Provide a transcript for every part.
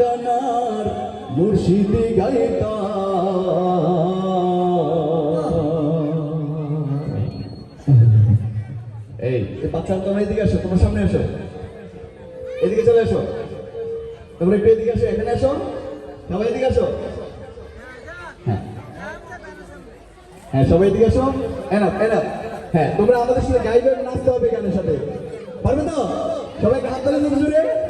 গানার মুর্শিদি গাইতা। এই বাচ্চা তোমরা এদিকে আসো, তোমার সামনে আসো। এদিকে চলে আসো। তোমরা একটু এদিকে আসো, এখানে আসো। সবাই এদিকে আসো। হ্যাঁ। হ্যাঁ সবাই এদিকে আসো। এনা এনা হ্যাঁ তোমরা আমাদের সাথে গাইবে, নাচতে হবে গানের সাথে। পারবে তো? সবাই হাত জোরে জোরে।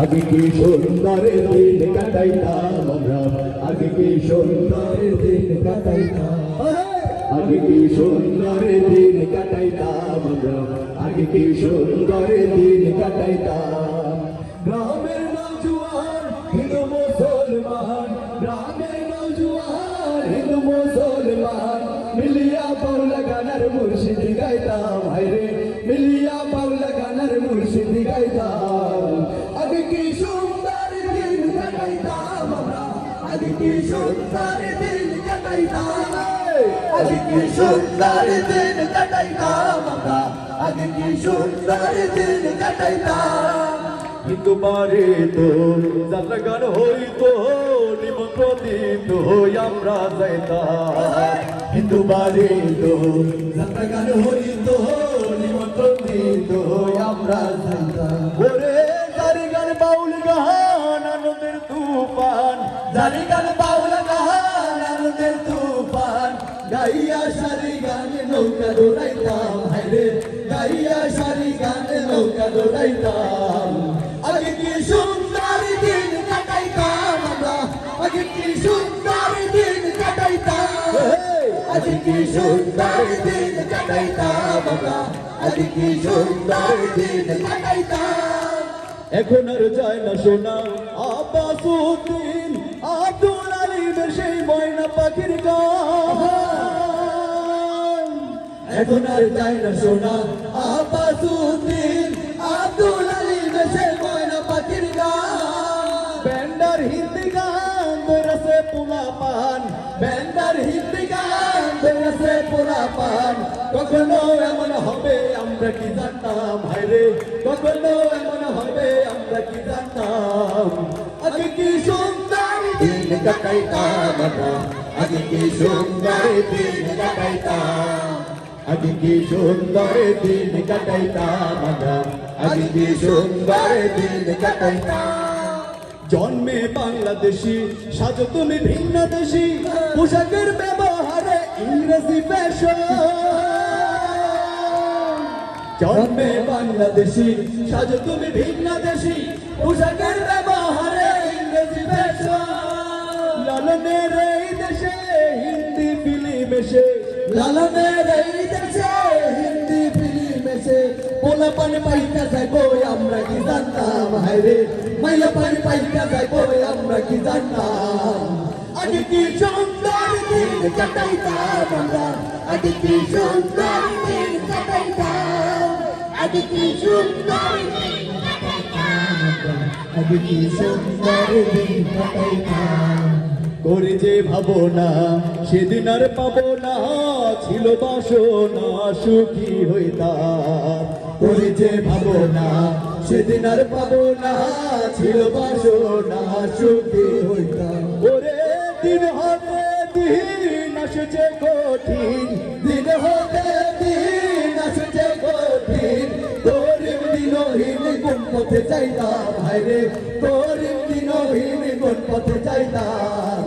আগে কি সুন্দর দিন কাটাইতাম আমরা? আগে কি সুন্দর দিন কাটাইতাম? আগে কি সুন্দর দিন কাটাইতাম আমরা? আগে কি সুন্দর দিন কাটাইতাম? গ্রামের নৌজুয়ান হিন্দু মুসলমান, গ্রামের নৌজুয়ান হিন্দু মুসলমান, মিলিয়া পাউলা গানার মুর্শিদ গাইতাম, হায়রে, মিলিয়া পাউলা গানার মুর্শিদ গাইতাম। কি বারে তো যাত্রা গান হইতো নিমন্ত্রিত হই আমরা যাইতাম। কিন্তু বারে তো যাত্রা গান হইতো নিমন্ত্রিত হই আমরা বাউল গান আনন্দের তুফান। জারি গান বাউল গান আনন্দের তুফান। গাইয়া সারি গানে, নৌকা দৌড়াইতাম। হাইরে গাইয়া সারি গানে, নৌকা দৌড়াইতাম। আগে কি সুন্দর দিন কাটাইতাম আমরা? আগে কি সুন্দর দিন কাটাইতাম? আগে কি সুন্দর দিন কাটাইতাম আমরা? আগে কি সুন্দর দিন কাটাইতাম? এখন আর যায় না শোনা আব্বাসুদ্দিন আব্দুল আলিমের সেই ময়না পাখির গান। এখন আর যায় না শোনা আব্বাসুদ্দিন আব্দুল বেরসে পোলা পান কখনো এমন হবে আমরা কি জানতাম? হায়রে কখনো এমন হবে আমরা কি জানতাম? আগে কি সুন্দর দিন কাটাইতাম আগে কি সুন্দর দিন কাটাইতাম? আগে কি সুন্দর দিন কাটাইতাম আগে কি সুন্দর দিন কাটাইতাম? জন্মে বাংলাদেশি সাজো তুমি ভিন্ন দেশি পোশাকের ব্যবহারে ইংরেজি জন্মে বাংলাদেশি, সাজো তুমি ভিন্ন দেশি, পোশাকের ব্যবহারে ইংরেজি লালনের এই দেশে হিন্দি ফিল্ম এসে, লালনের এই দেশে হিন্দি ফিল্ম এসে। পোলা পান পাইতা যাইবো আমরা কি জানতাম? হায়রে মাইলা পান পাইতা যাইবো আমরা কি জানতাম? কি সুন্দর দিন কি সুন্দর দিন কি সুন্দর আগে সুন্দর দিন করে যে ভাবনা, সেদিন আর পাবো না, ছিল বাসনা, সুখী হইতাম করে যে ভাবনা, সেদিন আর পাবো না, ছিল বাসনা, সুখী হইতাম ওরে দিন হতে দিন আসছে কঠিন। দিন হতে দিন আসছে কঠিন। তোর দিনহীন কোন পথে চাইতাম ভাইরে তোর দিনহীন কোন পথে চাইতাম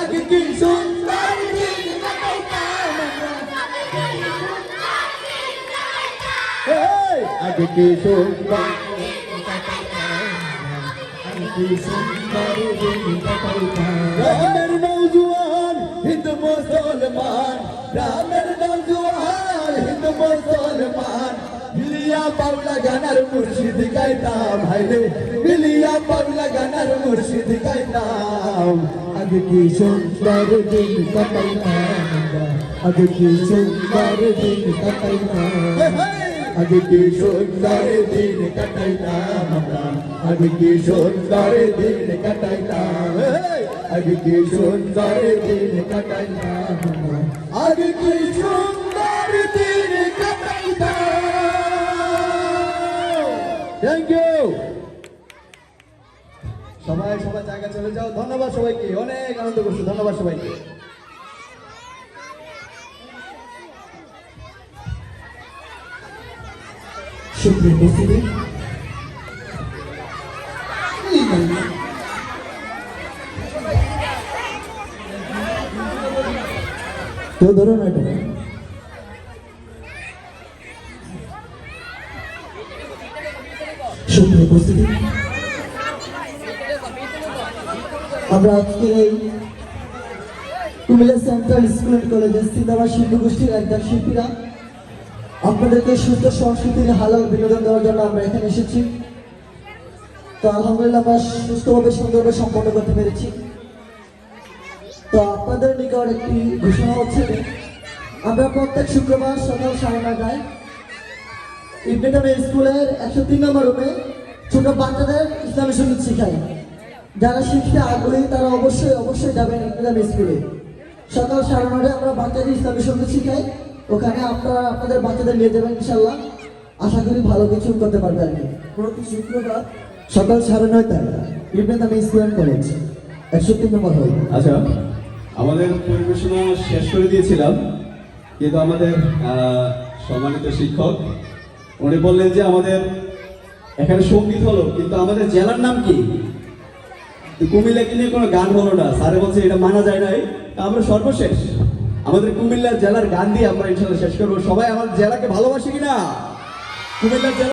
আগে কি সুন্দর দিন আগে কি সুন্দর গ্রামের নৌজুয়ান হিন্দু মুসলমান। গ্রামের নৌজুয়ান হিন্দু মুসলমান। মিলিয়া পাউলা গানার মুর্শিদ গাইতাম হাইরে। মিলিয়া পাউলা গানার মুর্শিদ গাইতাম। আগে কি সুন্দর দিন কাটাইতাম। আগে কি সুন্দর দিন কাটাইতাম। আগে কি সুন্দর দিন কাটাইতাম আগে কি সুন্দর দিন কাটাইতাম? আগে কি সুন্দর দিন কাটাইতাম? আমরা আগে কি সুন্দর দিন কাটাইতাম? থ্যাংক ইউ সবাই সবার জায়গা চলে যাও। ধন্যবাদ সবাইকে। অনেক আনন্দ করছি। ধন্যবাদ সবাইকে। সুপ্রিয় উপস্থিতি কেউ ধরো না এটা। আমরা আজকে এই কুমিল্লা সেন্ট্রাল স্কুল অ্যান্ড কলেজের সিনেমা শিল্পী গোষ্ঠীর একদল শিল্পীরা আপনাদেরকে সুস্থ সংস্কৃতির হালাল বিনোদন দেওয়ার জন্য আমরা এখানে এসেছি। তো আলহামদুলিল্লাহ আমরা সুস্থভাবে, সুন্দরভাবে সম্পন্ন করতে পেরেছি। তো আপনাদের নিকট একটি ঘোষণা হচ্ছে আমরা প্রত্যেক শুক্রবার সকাল সাড়ে নটায় ইবনেটামে স্কুলের একশো তিন নম্বর রুমে ছোট বাচ্চাদের ইসলামী সংগীত শেখাই। যারা শিখতে আগ্রহী, তারা অবশ্যই অবশ্যই যাবেন ইবনেটামে স্কুলে। সকাল সাড়ে নটায় আমরা বাচ্চাদের ইসলামী সংগীত শিখাই। ওখানে আপনারা আপনাদের বাচ্চাদের নিয়ে যাবেন ইনশাল্লাহ আশা করি ভালো কিছু করতে পারবে আর কি প্রতি শুক্রবার সকাল সাড়ে নয়টায় ইবনেটামে স্কুল কলেজ, একশো তিন নম্বর হল। আচ্ছা। আমাদের পরিবেশনা শেষ করে দিয়েছিলাম, কিন্তু আমাদের সম্মানিত শিক্ষক, উনি বললেন যে আমাদের এখানে সংগীত হলো, কিন্তু আমাদের জেলার নাম কি? কুমিল্লা নিয়ে কোনো গান হলো না? স্যারে বলছে এটা মানা যায় নাই। আমরা সর্বশেষ, আমাদের কুমিল্লা জেলার গান দিয়ে আমরা ইনশাল্লাহ শেষ করব। সবাই আমার জেলাকে ভালোবাসি কিনা? কুমিল্লা জেলা